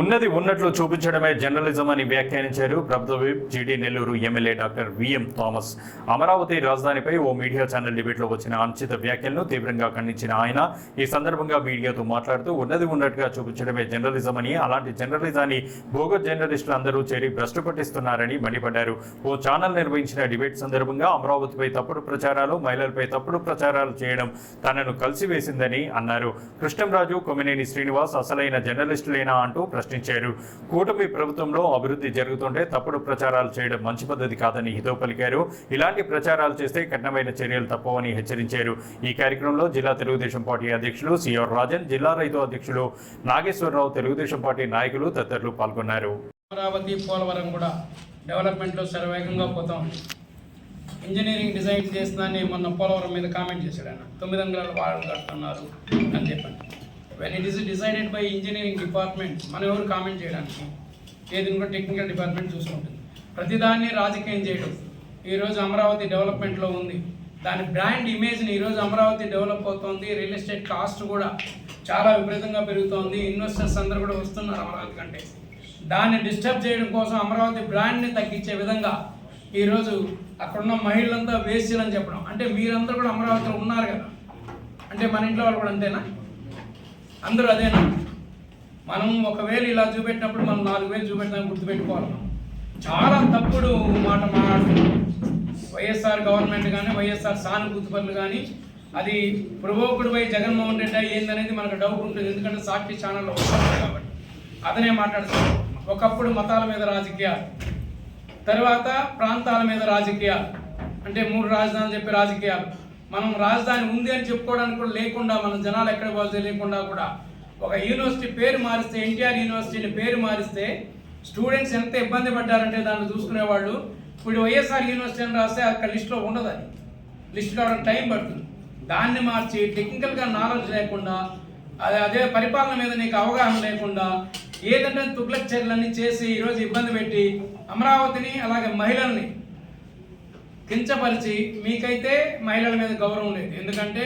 ఉన్నది ఉన్నట్లు చూపించడమే జర్నలిజం అని వ్యాఖ్యానించారు ప్రభుత్వ whip GD Nellore MLA doctor VM Thomas. Amaravati రాజధానిపై ఓ మీడియా ఛానల్ డిబేట్లో వచ్చిన అనుచిత వ్యాఖ్యలను తీవ్రంగా ఖండించిన ఆయన ఈ సందర్భంగా మీడియాతో మాట్లాడుతూ ఉన్నది ఉన్నట్టుగా చూపించడమే జర్నలిజం అని అలాంటి జర్నలిజాన్ని భోగ జర్నలిస్టులు అందరూ చేరి భ్రష్టు పట్టిస్తున్నారని మండిపడ్డారు. ఓ ఛానల్ నిర్వహించిన డిబేట్ సందర్భంగా అమరావతిపై తప్పుడు ప్రచారాలు మహిళలపై తప్పుడు ప్రచారాలు చేయడం తనను కలిసివేసిందని అన్నారు. కృష్ణంరాజు కొమ్మినేని శ్రీనివాస్ అసలైన జర్నలిస్టులేనా అంటూ ప్రశ్నించారు. కూటమి ప్రభుత్వంలో అభివృద్ధి జరుగుతుంటే తప్పుడు ప్రచారాలు చేయడం మంచి పద్ధతి కాదని హితవు పలికారు. ఇలాంటి ప్రచారాలు చేస్తే కఠినమైన చర్యలు తప్పవని హెచ్చరించారు. ఈ కార్యక్రమంలో జిల్లా తెలుగుదేశం పార్టీ అధ్యక్షులు సిఆర్ రాజన్ జిల్లా రైతు అధ్యక్షులు నాగేశ్వరరావు తెలుగుదేశం పార్టీ నాయకులు తదితరులు పాల్గొన్నారు. అమరావతి పోలవరం కూడా డెవలప్మెంట్లో శరవేగంగా పోతాం. ఇంజనీరింగ్ డిజైన్ చేసిన మొన్న పోలవరం మీద కామెంట్ చేశాడు ఆయన. తొమ్మిది అంగుళాల వాళ్ళు కడుతున్నారు అని చెప్పండి when it is decided by engineering department మనం ఎవరు కామెంట్ చేయడానికి? ఏది కూడా టెక్నికల్ డిపార్ట్మెంట్ చూసుకుంటుంది. ప్రతిదాన్ని రాజకీయం చేయడం. ఈరోజు అమరావతి డెవలప్మెంట్లో ఉంది. దాని బ్రాండ్ ఇమేజ్ని ఈరోజు అమరావతి డెవలప్ అవుతోంది. రియల్ ఎస్టేట్ కాస్ట్ కూడా చాలా విపరీతంగా పెరుగుతోంది. ఇన్వెస్టర్స్ అందరూ కూడా వస్తున్నారు అమరావతి కంటే. దాన్ని డిస్టర్బ్ చేయడం కోసం అమరావతి బ్రాండ్ని తగ్గించే విధంగా ఈరోజు అక్కడున్న మహిళలంతా వేస్యలని చెప్పడం. అంటే మీరందరూ కూడా అమరావతిలో ఉన్నారు కదా. అంటే మన ఇంట్లో వాళ్ళు కూడా అంతేనా? అందరూ అదేనా? మనం ఒకవేళ ఇలా చూపెట్టినప్పుడు మనం నాలుగు వేలు చూపెట్టడానికి గుర్తుపెట్టుకోవాలి చాలా తప్పుడు మాట మాట్లాడుతున్నాం వైఎస్ఆర్ గవర్నమెంట్ కానీ వైఎస్ఆర్ సానుభూతి పనులు కానీ అది ప్రవోకుడిపై జగన్మోహన్ రెడ్డి ఏందనేది మనకు డౌట్ ఉంటుంది. ఎందుకంటే సాక్షి ఛానల్లో వస్తుంది కాబట్టి. అతనే మాట్లాడుతున్నాడు. ఒకప్పుడు మతాల మీద రాజకీయాలు తర్వాత ప్రాంతాల మీద రాజకీయాలు అంటే మూడు రాజధానులు చెప్పే రాజకీయాలు. మనం రాజధాని ఉంది అని చెప్పుకోవడానికి కూడా లేకుండా మన జనాలు ఎక్కడ పోతే లేకుండా కూడా ఒక యూనివర్సిటీ పేరు మారిస్తే ఎన్టీఆర్ యూనివర్సిటీని పేరు మారిస్తే స్టూడెంట్స్ ఎంత ఇబ్బంది పడ్డారంటే దాన్ని చూసుకునేవాళ్ళు. ఇప్పుడు వైఎస్ఆర్ యూనివర్సిటీ అని రాస్తే అక్కడ లిస్టులో ఉండదు అది. లిస్ట్ కావడానికి టైం పడుతుంది. దాన్ని మార్చి టెక్నికల్గా నాలెడ్జ్ లేకుండా అదే అదే పరిపాలన మీద నీకు అవగాహన లేకుండా ఏదంటే తుగ్లక్ చర్యలన్నీ చేసి ఈరోజు ఇబ్బంది పెట్టి అమరావతిని అలాగే మహిళల్ని కించపరిచి మీకైతే మహిళల మీద గౌరవం లేదు. ఎందుకంటే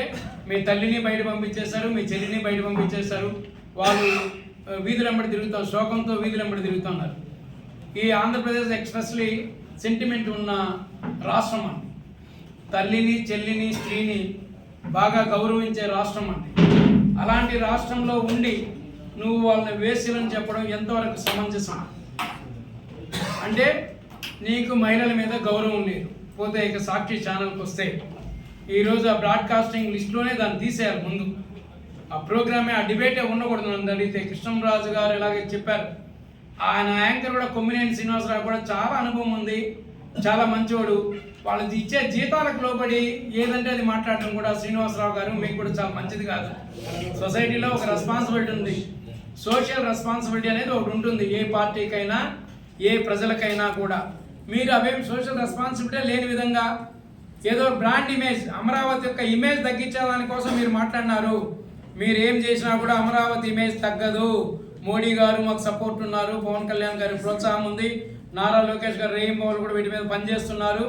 మీ తల్లిని బయట పంపించేశారు మీ చెల్లిని బయట పంపించేశారు. వాళ్ళు వీధులంబడి తిరుగుతూ శోకంతో వీధులంబడి తిరుగుతున్నారు ఈ ఆంధ్రప్రదేశ్ ఎక్స్ప్రెస్లీ సెంటిమెంట్ ఉన్న రాష్ట్రం అండి. తల్లిని చెల్లిని స్త్రీని బాగా గౌరవించే రాష్ట్రం అండి. అలాంటి రాష్ట్రంలో ఉండి నువ్వు వాళ్ళని వేసిలని చెప్పడం ఎంతవరకు సమంజసం? అంటే నీకు మహిళల మీద గౌరవం లేదు. పోతే ఇక సాక్షి ఛానల్కి వస్తే ఈరోజు ఆ బ్రాడ్కాస్టింగ్ లిస్ట్లోనే దాన్ని తీసేయాలి ముందు. ఆ ప్రోగ్రామే ఆ డిబేటే ఉండకూడదు నన్ను అడిగితే. కృష్ణంరాజు గారు ఇలాగే చెప్పారు. ఆయన యాంకర్ కూడా కొమ్మినేని శ్రీనివాసరావు కూడా చాలా అనుభవం ఉంది. చాలా మంచివాడు వాళ్ళు ఇచ్చే జీతాలకు లోబడి ఏదంటే అది మాట్లాడటం కూడా శ్రీనివాసరావు గారు మీకు కూడా చాలా మంచిది కాదు. సొసైటీలో ఒక రెస్పాన్సిబిలిటీ ఉంది. సోషల్ రెస్పాన్సిబిలిటీ అనేది ఒకటి ఉంటుంది. ఏ పార్టీకైనా ఏ ప్రజలకైనా కూడా. మీరు అవేం సోషల్ రెస్పాన్సిబిలిటీ లేని విధంగా ఏదో బ్రాండ్ ఇమేజ్ అమరావతి యొక్క ఇమేజ్ తగ్గించే కోసం మీరు మాట్లాడినారు. మీరు ఏం చేసినా కూడా అమరావతి ఇమేజ్ తగ్గదు. మోడీ గారు మాకు సపోర్ట్ ఉన్నారు. పవన్ కళ్యాణ్ గారి ప్రోత్సాహం ఉంది. నారా లోకేష్ గారు రేయింగ్ పవర్ కూడా వీటి మీద పనిచేస్తున్నారు.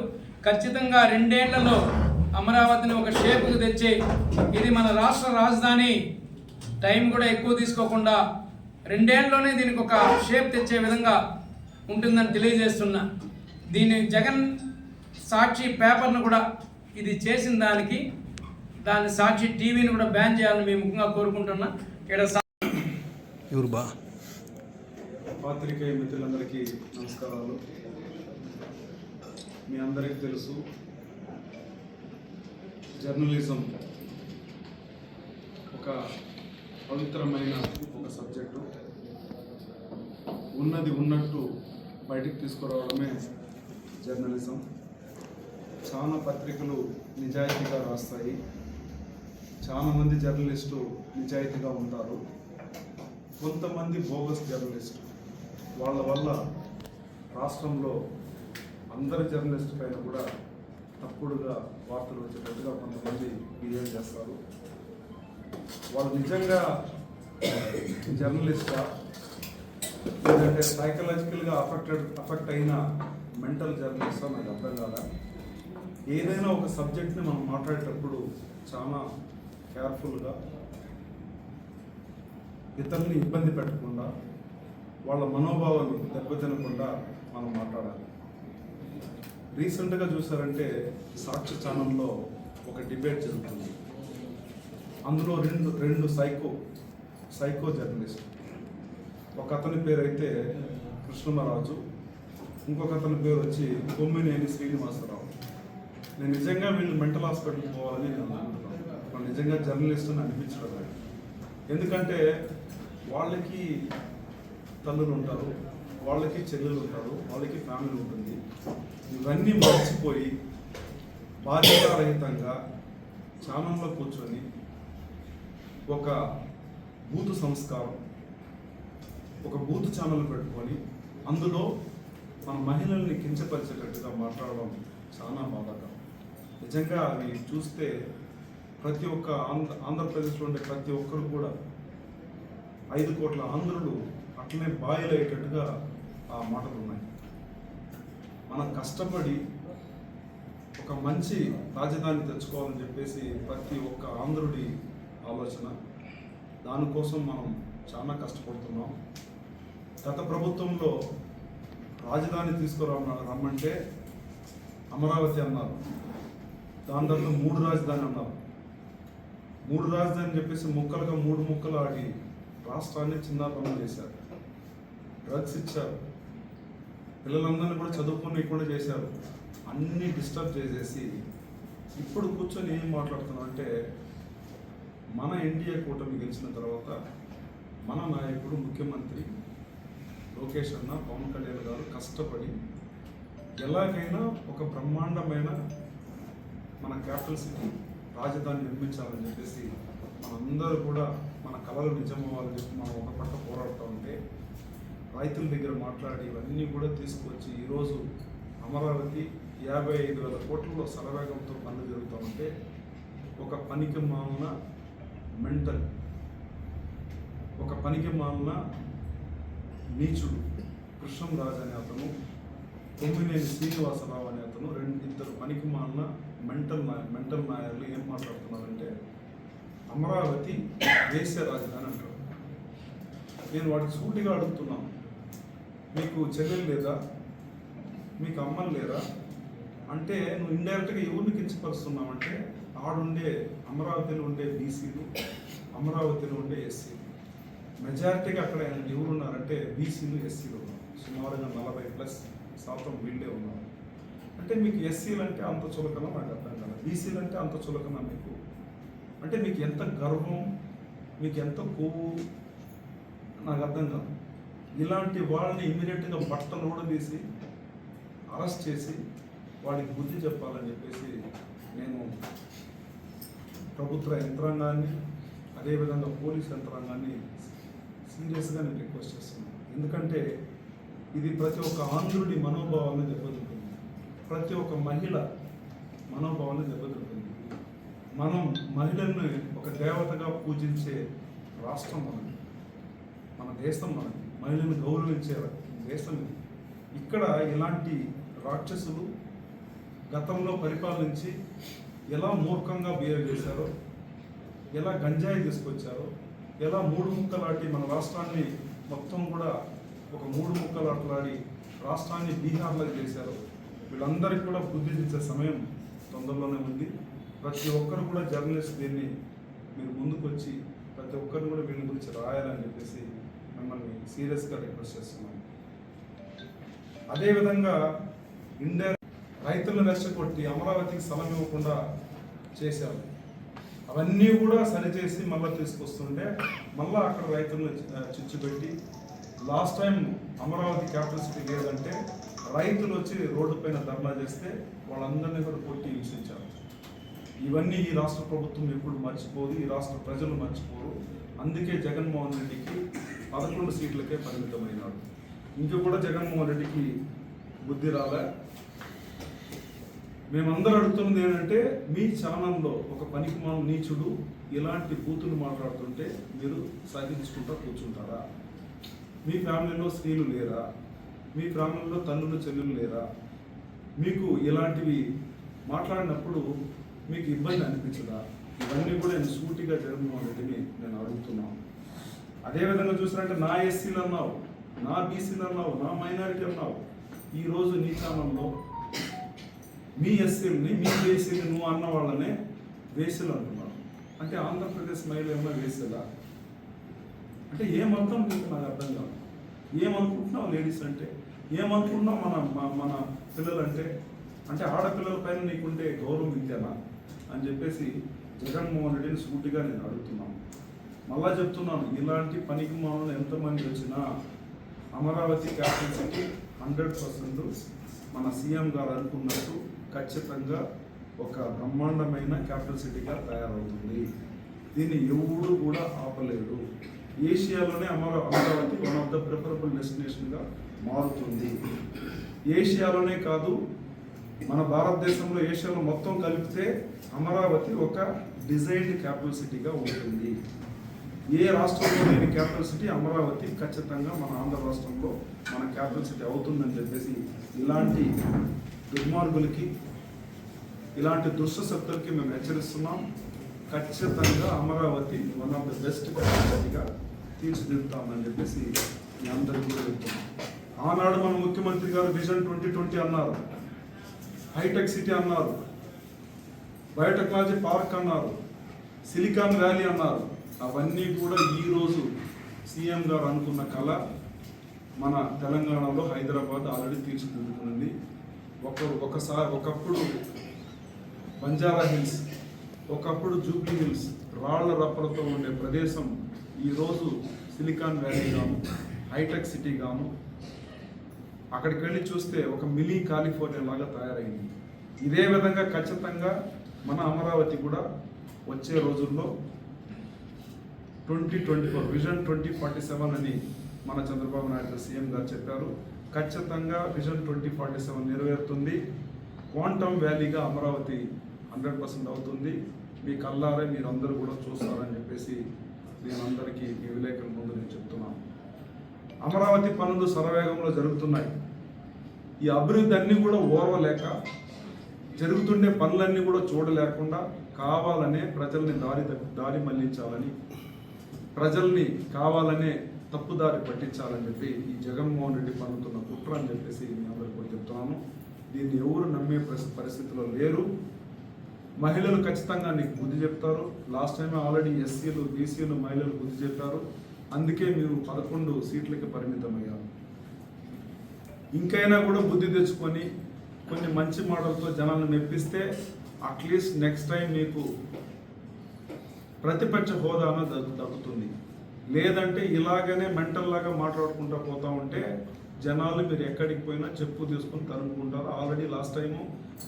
ఖచ్చితంగా రెండేళ్ళలో అమరావతిని ఒక షేపుకు తెచ్చి ఇది మన రాష్ట్ర రాజధాని. టైం కూడా ఎక్కువ తీసుకోకుండా రెండేళ్ళలోనే దీనికి ఒక షేప్ తెచ్చే విధంగా ఉంటుందని తెలియజేస్తున్నా. దీన్ని జగన్ సాక్షి పేపర్ను కూడా ఇది చేసిన దానికి దాని సాక్షి టీవీని కూడా బ్యాన్ చేయాలని మేము ముఖ్యంగా కోరుకుంటున్నా. ఇక్కడ సా- ఎవరు బా? పాత్రికేయ మిత్రులందరికీ నమస్కారాలు. మీ అందరికీ తెలుసు జర్నలిజం ఒక పవిత్రమైన ఒక సబ్జెక్టు. ఉన్నది ఉన్నట్టు బయటికి తీసుకురావడమే జర్నలిజం. చాలా పత్రికలు నిజాయితీగా రాస్తాయి. చాలామంది జర్నలిస్టు నిజాయితీగా ఉంటారు. కొంతమంది బోగస్ జర్నలిస్ట్. వాళ్ళ వల్ల రాష్ట్రంలో అందరి జర్నలిస్ట్ పైన కూడా తప్పుడుగా వార్తలు వచ్చేటట్టుగా కొంతమంది బిహేవ్ చేస్తారు. వాళ్ళు నిజంగా జర్నలిస్టా? లేదంటే సైకలాజికల్గా అఫెక్టెడ్ అఫెక్ట్ అయిన మెంటల్ జర్నలిస్టా? నాకు అర్థం కాదా? ఏదైనా ఒక సబ్జెక్ట్ని మనం మాట్లాడేటప్పుడు చాలా కేర్ఫుల్గా ఇతరుల్ని ఇబ్బంది పెట్టకుండా వాళ్ళ మనోభావాలు దెబ్బతినకుండా మనం మాట్లాడాలి. రీసెంట్గా చూసారంటే సాక్షి ఛానల్లో ఒక డిబేట్ జరుగుతుంది. అందులో రెండు రెండు సైకో సైకో జర్నలిస్ట్. ఒక అతని పేరైతే కృష్ణమరాజు ఇంకొక అతని పేరు వచ్చి కొమ్మినేని శ్రీనివాసరావు. నేను నిజంగా వీళ్ళు మెంటల్ హాస్పిటల్కి పోవాలని నేను అనుకుంటున్నాను. నిజంగా జర్నలిస్ట్ అని అనిపించడం ఎందుకంటే వాళ్ళకి తల్లులు ఉంటారు వాళ్ళకి చెల్లెలు ఉంటారు వాళ్ళకి ఫ్యామిలీ ఉంటుంది. ఇవన్నీ మర్చిపోయి బాధ్యతారహితంగా ఛానల్లో కూర్చొని ఒక బూతు సంస్కారం ఒక బూత్ ఛానల్ పెట్టుకొని అందులో మన మహిళల్ని కించపరిచేటట్టుగా మాట్లాడడం చాలా బాధాకరం. నిజంగా అవి చూస్తే ప్రతి ఒక్క ఆంధ్ర ఆంధ్రప్రదేశ్లో ఉండే ప్రతి ఒక్కరు కూడా ఐదు కోట్ల ఆంధ్రులు అట్లనే బాయిలయ్యేటట్టుగా ఆ మాటలు ఉన్నాయి మనం కష్టపడి ఒక మంచి రాజధాని తెచ్చుకోవాలని చెప్పేసి ప్రతి ఒక్క ఆంధ్రుడి ఆలోచన. దానికోసం మనం చాలా కష్టపడుతున్నాం. గత ప్రభుత్వంలో రాజధాని తీసుకురమ్మ రమ్మంటే అమరావతి అన్నారు. దాని తర్వాత మూడు రాజధాని అన్నారు. మూడు రాజధాని చెప్పేసి ముక్కలుగా మూడు ముక్కలు ఆడి రాష్ట్రాన్ని చిన్నాపనం చేశారు. డ్రగ్స్ ఇచ్చారు. పిల్లలందరినీ కూడా చదువుకోనికుండా చేశారు. అన్నీ డిస్టర్బ్ చేసేసి ఇప్పుడు కూర్చొని ఏం మాట్లాడుతున్నాం అంటే మన ఎన్డీఏ కూటమి గెలిచిన తర్వాత మన నాయకుడు ముఖ్యమంత్రి లోకేష్ అన్న పవన్ కళ్యాణ్ గారు కష్టపడి ఎలాగైనా ఒక బ్రహ్మాండమైన మన క్యాపిటల్ సిటీ రాజధాని నిర్మించాలని చెప్పేసి మనందరూ కూడా మన కళలు నిజమవ్వాలని చెప్పి మనం ఒక పక్క పోరాడుతూ ఉంటే రైతుల దగ్గర మాట్లాడి ఇవన్నీ కూడా తీసుకొచ్చి ఈరోజు అమరావతి యాభై ఐదు వేల కోట్లలో సరవేగంతో పనులు జరుగుతూ ఉంటే ఒక పనికి మాలిన మెంటల్ ఒక పనికి మాలిన నీచుడు కృష్ణంరాజు అనే అతను కొమ్మినేని శ్రీనివాసరావు అనే అతను రెండు ఇద్దరు పనికిమాలిన మెంటల్ నాయ మెంటల్ నాయకులు ఏం మాట్లాడుతున్నారంటే అమరావతి దేశ రాజధాని అంటారు. నేను వాడికి సూటిగా అడుగుతున్నాను మీకు చెల్లెలు లేదా? మీకు అమ్మలు లేదా? అంటే నువ్వు ఇండైరెక్ట్గా ఎవరిని కించపరుస్తున్నావు అంటే ఆడుండే అమరావతిలో ఉండే బీసీలు అమరావతిలో ఉండే ఎస్సీలు మెజారిటీగా అక్కడ ఎవరు ఉన్నారంటే బీసీలు ఎస్సీలు ఉన్నారు. సుమారుగా నలభై ప్లస్ శాతం వీళ్ళే ఉన్నారు. అంటే మీకు ఎస్సీలు అంటే అంత చులకన నాకు అర్థం కాదు. బీసీలు అంటే అంత చులకన మీకు? అంటే మీకు ఎంత గర్వం మీకు ఎంత కొవ్వు? నాకు అర్థం కాదు. ఇలాంటి వాళ్ళని ఇమీడియట్గా బట్టలు ఊడదీసి అరెస్ట్ చేసి వాడికి బుద్ధి చెప్పాలని చెప్పేసి నేను ప్రభుత్వ యంత్రాంగాన్ని అదేవిధంగా పోలీస్ యంత్రాంగాన్ని సీరియస్గా నేను రిక్వెస్ట్ చేస్తున్నాను. ఎందుకంటే ఇది ప్రతి ఒక్క ఆంధ్రుడి మనోభావాన్ని దెబ్బతింటుంది. ప్రతి ఒక్క మహిళ మనోభావాన్ని దెబ్బతింటుంది. మనం మహిళలను ఒక దేవతగా పూజించే రాష్ట్రం మనది. మన దేశం మనది. మహిళను గౌరవించే దేశం ఇది. ఇక్కడ ఇలాంటి రాక్షసులు గతంలో పరిపాలించి ఎలా మూర్ఖంగా బిహేవ్ చేశారో ఎలా గంజాయి తీసుకొచ్చారో ఎలా మూడు ముక్కలాటి మన రాష్ట్రాన్ని మొత్తం కూడా ఒక మూడు ముక్కలాటలాడి రాష్ట్రాన్ని బీహార్లో చేశారు వీళ్ళందరికీ కూడా బుద్ధి తెచ్చే సమయం తొందరలోనే ఉంది. ప్రతి ఒక్కరు కూడా జర్నలిస్ట్ దీన్ని మీరు ముందుకు వచ్చి ప్రతి ఒక్కరిని కూడా వీళ్ళ గురించి రాయాలని చెప్పేసి మిమ్మల్ని సీరియస్గా రిక్వెస్ట్ చేస్తున్నాను అదేవిధంగా ఇండియా రైతులను రెచ్చగొట్టి అమరావతికి స్థలం ఇవ్వకుండా చేశారు. అవన్నీ కూడా సరిచేసి మళ్ళీ తీసుకొస్తుంటే మళ్ళీ అక్కడ రైతులను ఆ, చిచ్చుపెట్టి last time Amaravati capital city లేదంటే రైతులు వచ్చి రోడ్డు పైన ధర్నా చేస్తే వాళ్ళందరినీ కూడా కొట్టి హింసించారు. ఇవన్నీ ఈ రాష్ట్ర ప్రభుత్వం ఎప్పుడు మర్చిపోదు ఈ రాష్ట్ర ప్రజలు మర్చిపోరు. అందుకే జగన్మోహన్ రెడ్డికి పదకొండు సీట్లకే పరిమితమైనాడు ఇంకా కూడా జగన్మోహన్ రెడ్డికి బుద్ధి రాలే. మేమందరూ అడుగుతున్నది ఏంటంటే మీ చలనంలో ఒక పనికిమాల నీచుడు ఇలాంటి బూతులు మాట్లాడుతుంటే మీరు సహించుకుంటా కూర్చుంటారా? మీ ఫ్యామిలీలో స్త్రీలు లేరా? మీ ఫ్యామిలీలో తల్లులు చెల్లెలు లేరా? మీకు ఇలాంటివి మాట్లాడినప్పుడు మీకు ఇబ్బంది అనిపించదా? ఇవన్నీ కూడా నేను సూటిగా జగన్మోహన్ రెడ్డిని నేను అడుగుతున్నాను అదేవిధంగా చూసినట్టే నా ఎస్సీలు అన్నావు నా బీసీలు అన్నావు నా మైనారిటీ అన్నావు. ఈరోజు నీ ఛానల్లో మీ ఎస్సీలని మీ బీసీని నువ్వు అన్న వాళ్ళనే వేసులు అంటున్నావు అంటే ఆంధ్రప్రదేశ్ మహిళ ఏమైనా వేసేలా? అంటే ఏమర్థం నీకు నాకు అర్థం కాదు. ఏమనుకుంటున్నావు లేడీస్ అంటే? ఏమనుకుంటున్నావు మన మన- మన పిల్లలు అంటే అంటే ఆడపిల్లల పైన నీకుంటే గౌరవం ఇంతేనా? అని చెప్పేసి జగన్మోహన్ రెడ్డిని సూటిగా నేను అడుగుతున్నాను. మళ్ళా చెప్తున్నాను ఇలాంటి పనికి మామూలు ఎంతమంది వచ్చినా Amaravati capital city hundred percent మన సీఎం గారు అనుకున్నట్టు ఖచ్చితంగా ఒక బ్రహ్మాండమైన క్యాపిటల్ సిటీగా తయారవుతుంది. దీన్ని ఎవరు కూడా ఆపలేడు. ఏషియాలోనే అమర Amaravati one of the preferable డెస్టినేషన్గా మారుతుంది. ఏషియాలోనే కాదు మన భారతదేశంలో ఏషియాలో మొత్తం కలిపితే అమరావతి ఒక డిజైన్డ్ క్యాపిటల్ సిటీగా ఉంటుంది. ఏ రాష్ట్రంలో లేని క్యాపిటల్ సిటీ అమరావతి ఖచ్చితంగా మన ఆంధ్ర రాష్ట్రంలో మన క్యాపిటల్ సిటీ అవుతుందని చెప్పేసి ఇలాంటి దుర్మార్గులకి ఇలాంటి దుష్టశక్తులకి మేము హెచ్చరిస్తున్నాం. ఖచ్చితంగా Amaravati one of the best capital తీర్చిదిద్దుతామని చెప్పేసి మీ అందరికీ చెప్తున్నాం. ఆనాడు మన ముఖ్యమంత్రి గారు విజన్ ట్వంటీ ట్వంటీ అన్నారు. హైటెక్ సిటీ అన్నారు. బయోటెక్నాలజీ పార్క్ అన్నారు. సిలికాన్ వ్యాలీ అన్నారు. అవన్నీ కూడా ఈరోజు సీఎం గారు అనుకున్న కళ మన తెలంగాణలో హైదరాబాద్ ఆల్రెడీ తీర్చిదిద్దుకున్నది ఒక ఒకసారి ఒకప్పుడు బంజారా హిల్స్ ఒకప్పుడు జూబ్లీ హిల్స్ రాళ్ళ రప్పలతో ఉండే ప్రదేశం ఈరోజు సిలికాన్ వ్యాలీ గాను హైటెక్ సిటీ గాను. అక్కడికి వెళ్ళి చూస్తే ఒక మినీ కాలిఫోర్నియా లాగా తయారైంది. ఇదే విధంగా ఖచ్చితంగా మన అమరావతి కూడా వచ్చే రోజుల్లో twenty twenty four vision twenty forty seven అని మన చంద్రబాబు నాయుడు సీఎం గారు చెప్పారు. ఖచ్చితంగా విజన్ ట్వంటీ ఫార్టీ సెవెన్ నెరవేరుతుంది. క్వాంటమ్ వ్యాలీగా అమరావతి హండ్రెడ్ పర్సెంట్ అవుతుంది. మీ కల్లారే మీరు అందరూ కూడా చూస్తారని చెప్పేసి నేను అందరికీ మీ విలేకరుల ముందు నేను చెప్తున్నాను. అమరావతి పనులు సరవేగంలో జరుగుతున్నాయి. ఈ అభివృద్ధి అన్నీ కూడా ఓర్వలేక జరుగుతుండే పనులన్నీ కూడా చూడలేకుండా కావాలనే ప్రజల్ని దారి దారి మళ్ళించాలని ప్రజల్ని కావాలనే తప్పుదారి పట్టించాలని చెప్పి ఈ జగన్మోహన్ రెడ్డి పన్నుతున్న కుట్ర అని చెప్పేసి మీ అందరికీ కూడా చెప్తున్నాను. దీన్ని ఎవరు నమ్మే పరిస్థితిలో లేరు. మహిళలు ఖచ్చితంగా నీకు బుద్ధి చెప్తారు. లాస్ట్ టైం ఆల్రెడీ ఎస్సీలు బీసీలు మహిళలు బుద్ధి చెప్పారు. అందుకే మీరు పదకొండు సీట్లకి పరిమితమయ్యారు. ఇంకైనా కూడా బుద్ధి తెచ్చుకొని కొన్ని మంచి మాటలతో జనాలను మెప్పిస్తే అట్లీస్ట్ నెక్స్ట్ టైం మీకు ప్రతిపక్ష హోదాను దక్కు- దక్కుతుంది. లేదంటే ఇలాగనే మెంటల్ లాగా మాట్లాడుకుంటూ పోతా ఉంటే జనాలు మీరు ఎక్కడికి పోయినా చెప్పు తీసుకొని తరుముకుంటారు. ఆల్రెడీ లాస్ట్ టైము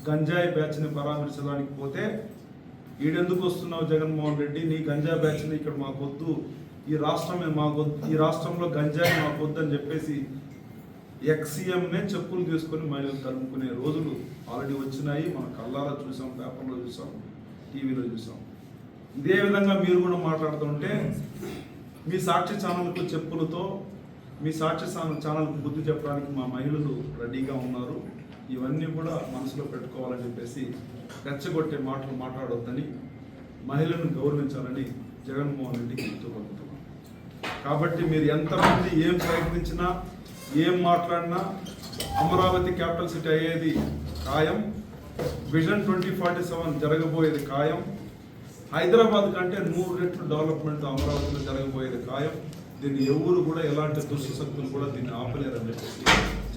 గంజాయి బ్యాచ్ని పరామర్శించడానికి పోతే ఈడెందుకు వస్తున్నావు జగన్మోహన్ రెడ్డి? నీ గంజా బ్యాచ్ని ఇక్కడ మాకొద్దు. ఈ రాష్ట్రమే మాకొద్దు. ఈ రాష్ట్రంలో గంజాయి మాకొద్దు అని చెప్పేసి ఎక్సీఎంనే చెప్పులు తీసుకొని మహిళలు తరుముకునే రోజులు ఆల్రెడీ వచ్చినాయి. మన కళ్ళారా చూసాం పేపర్లో చూసాం టీవీలో చూసాం. ఇదే విధంగా మీరు కూడా మాట్లాడుతుంటే మీ సాక్షి ఛానల్కు చెప్పులతో మీ సాక్షి ఛానల్ ఛానల్కు బుద్ధి చెప్పడానికి మా మహిళలు రెడీగా ఉన్నారు. ఇవన్నీ కూడా మనసులో పెట్టుకోవాలని చెప్పేసి రెచ్చగొట్టే మాటలు మాట్లాడొద్దని మహిళలను గౌరవించాలని జగన్మోహన్ రెడ్డికి గుర్తుపడుతున్నాం కాబట్టి మీరు ఎంతమంది ఏం ప్రయత్నించినా ఏం మాట్లాడినా అమరావతి క్యాపిటల్ సిటీ అయ్యేది ఖాయం. విజన్ ట్వంటీ ఫార్టీ సెవెన్ జరగబోయేది ఖాయం. హైదరాబాద్ కంటే నూరు రెట్లు డెవలప్మెంట్ అమరావతిలో జరగబోయేది ఖాయం. దీన్ని ఎవరు కూడా ఎలాంటి దుష్టశక్తులు కూడా దీన్ని ఆపలేరని చెప్పేసి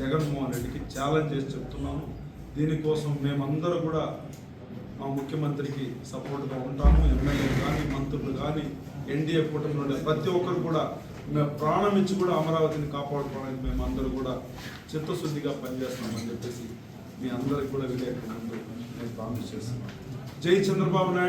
జగన్మోహన్ రెడ్డికి ఛాలెంజ్ చేసి చెప్తున్నాను. దీనికోసం మేమందరూ కూడా మా ముఖ్యమంత్రికి సపోర్ట్గా ఉంటాము. ఎమ్మెల్యేలు కానీ మంత్రులు కానీ ఎన్డీఏ కూటమిలో ప్రతి ఒక్కరు కూడా మేము ప్రాణం ఇచ్చి కూడా అమరావతిని కాపాడుకోవడానికి మేము అందరూ కూడా చిత్తశుద్ధిగా పనిచేస్తామని చెప్పేసి మీ అందరికి కూడా విలేకరుల నేను ప్రామిస్ చేస్తున్నాను. జై చంద్రబాబు నాయుడు.